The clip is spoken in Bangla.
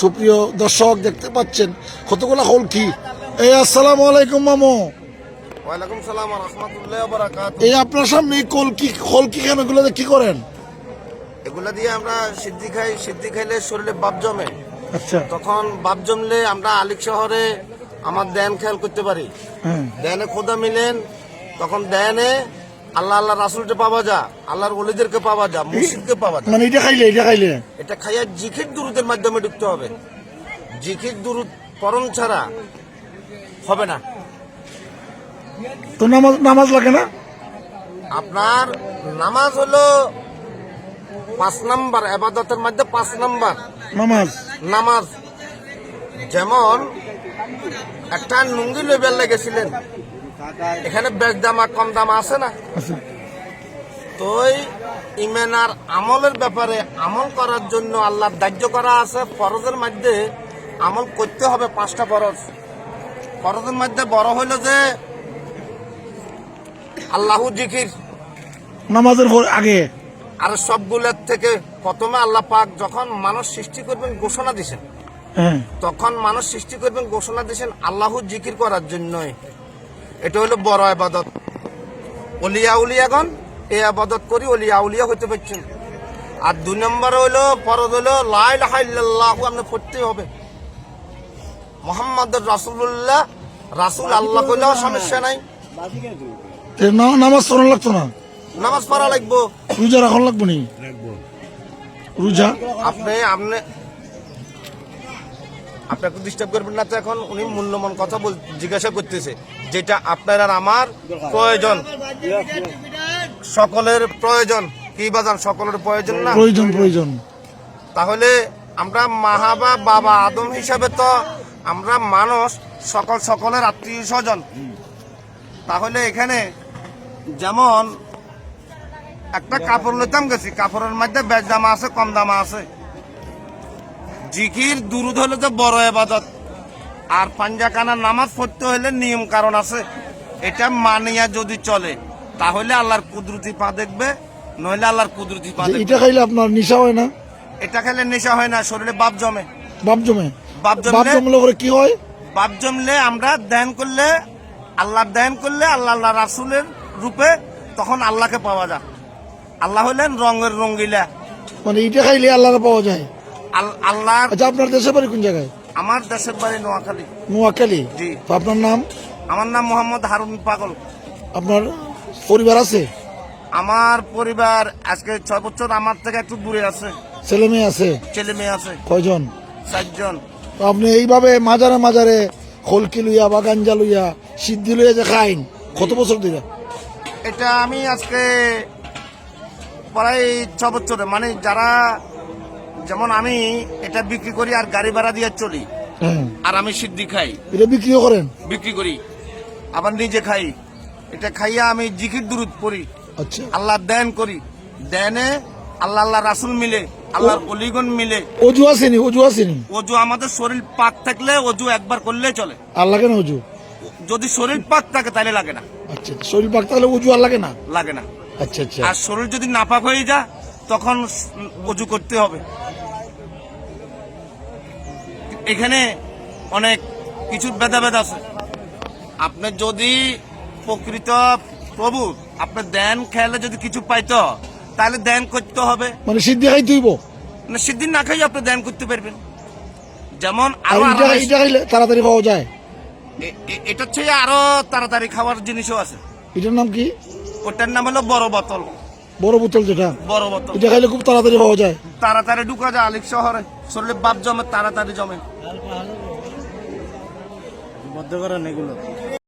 সুপ্রিয় দর্শক দেখতে পাচ্ছেন কতগুলা কলকি এই আসসালামু আলাইকুম মামু। ওয়ালাইকুম সালাম রহমতুল্লাহ এই আপনার সামনে এই কলকি কলকি কেন এগুলোতে কি করেন? এগুলা দিয়ে আমরা সিদ্ধি খাই সিদ্ধি খাইলে শরীরে বাপ জমে। আচ্ছা। তখন বাপ জমলে আমরা আলিক শহরে আমার দেন খেয়াল করতে পারি। হ্যাঁ। দেনে খোদা মিলেন তখন দেনে আল্লাহ আল্লাহ রাসুলকে পাওয়া যা আল্লাহর ওলিদেরকে পাওয়া যা মুর্শিদকে পাওয়া যা। মানে এটা খাইলে এটা খাইলে। এটা খাইয়া জিখির দুরুদের মাধ্যমে ঢুকতে হবে। জিখির দুরুদ পরন ছাড়া হবে না। তো নামাজ নামাজ লাগে না? আপনার নামাজ হলো পাঁচ নাম্বার আবাদতের মধ্যে পাঁচ নাম্বার। নামাজ। নামাজ। যেমন একটা নুঙ্গি লেবেল লেগেছিলেন এখানে বেশ দামা কম দাম আছে না? তো এই ইমেন আর আমলের ব্যাপারে আমল করার জন্য আল্লাহ দাহ্য করা আছে। ফরজের মধ্যে আমল করতে হবে পাঁচটা ফরজ। ফরজের মধ্যে বড় হইল যে আল্লাহু জিকির। নামাজের আগে। আর সবগুলোর থেকে প্রথমে আল্লাহ পাক যখন মানুষ সৃষ্টি করবেন ঘোষণা দিছেন। হ্যাঁ। তখন মানুষ সৃষ্টি করবেন ঘোষণা দিছেন আল্লাহ জিকির করার জন্যই। এটা হলো বড় আবাদত। অলিয়া উলিয়াগণ এই আবাদত করি অলিয়া উলিয়া হইতে পারছেন আর দুই নম্বর হইল ফরজ হইল লাইলাহ আপনি পড়তে হবে। মোহাম্মদ রাসুল্লাহ রাসুল আল্লাহ কইলেও সমস্যা নাই। না- নামাজ পড়া লাগতো না? নামাজ পড়া লাগবো। রোজা রাখন লাগবো নি? রোজা? আপনি আপনি আপনাকে ডিস্টার্ব করবেন না তো এখন উনি মূল্যবান কথা বল জিজ্ঞাসা করতেছে যেটা আপনার আর আমার প্রয়োজন। সকলের প্রয়োজন। কি বাজান সকলের প্রয়োজন না? প্রয়োজন প্রয়োজন। তাহলে আমরা মাহাবা বাবা আদম হিসাবে তো আমরা মানুষ সকল সকলের আত্মীয় স্বজন। তাহলে এখানে যেমন একটা কাপড় লইতাম গেছি কাপড়ের মধ্যে বেশ দামা আছে কম দামা আছে। জিকির দুরুদ হলে তো বড় এবাদত। আর পাঞ্জাকানা নামাজ পড়তে হলে নিয়ম কারণ আছে। এটা মানিয়া যদি চলে তাহলে আল্লাহর কুদরতি পা দেখবে নইলে আল্লাহর কুদরতি পা এটা খাইলে আপনার নেশা হয় না? এটা খেলে নেশা হয় না শরীরে বাপ জমে। বাপ জমে? বাপ বাপ জমলে করে কি হয়? বাপ জমলে আমরা ধ্যান করলে আল্লাহর ধ্যান করলে আল্লাহ আল্লাহ রাসুলের রূপে তখন আল্লাহকে পাওয়া যায়। আল্লাহ হলেন রঙের রঙ্গিলা। মানে এটা খাইলে আল্লাহরে পাওয়া যায়। আল্লাহ আচ্ছা আপনার দেশের বাড়ি কোন জায়গায়? আমার দেশের বাড়ি নোয়াখালী। নোয়াখালী? জি। তো আপনার নাম? আমার নাম মোহাম্মদ হারুন পাগল। আপনার পরিবার আছে? আমার পরিবার আজকে ছয় বছর আমার থেকে একটু দূরে আছে। ছেলে মেয়ে আছে? ছেলে মেয়ে আছে। কয়জন? চারজন। তো আপনি এইভাবে মাজারে মাজারে খলকি লইয়া বা গাঞ্জা লইয়া সিদ্ধি লইয়া যে খাইন কত বছর ধরে এটা আমি আজকে প্রায় ছ বছরে মানে যারা যেমন আমি এটা বিক্রি করি আর গাড়ি ভাড়া দিয়ে চলি আর আমি সিদ্ধি খাই। এটা বিক্রিও করেন? বিক্রি করি। আবার নিজে খাই। এটা খাইয়া আমি জিকির দুরুদ পড়ি। আচ্ছা। আল্লাহ দেন করি। দেনে আল্লাহ আল্লাহ রাসুল মিলে আল্লাহর অলিগন মিলে। অজু আসেনি অজু আসেনি? অজু আমাদের শরীর পাক থাকলে অজু একবার করলে চলে। আর লাগে না অজু? যদি শরীর পাক থাকে তাহলে লাগে না। আচ্ছা শরীর পাক তাহলে অজু আর লাগে না? লাগে না। আচ্ছা আচ্ছা। আর শরীর যদি নাপাক হয়ে যায় তখন অজু করতে হবে। এখানে অনেক কিছু ভেদাভেদ আছে। আপনি যদি প্রকৃত প্রভু আপনি দেন খেলে যদি কিছু পাইতো তাহলে দেন করতে হবে। মানে সিদ্ধি খাই তুইব? না সিদ্ধি না খাই আপনি দেন করতে পারবেন। যেমন আর তাড়াতাড়ি পাওয়া যায়। এটা হচ্ছে আরও তাড়াতাড়ি খাওয়ার জিনিসও আছে। এটার নাম কি? ওটার নাম হলো বড় বোতল। বড় বোতল যেটা? বড় বোতল। এটা খাইলে খুব তাড়াতাড়ি পাওয়া যায়। তাড়াতাড়ি ঢুকা যায় আলিক শহরে। শরীরে বাপ জমে তাড়াতাড়ি জমে। বদ্ধ করেন এগুলো।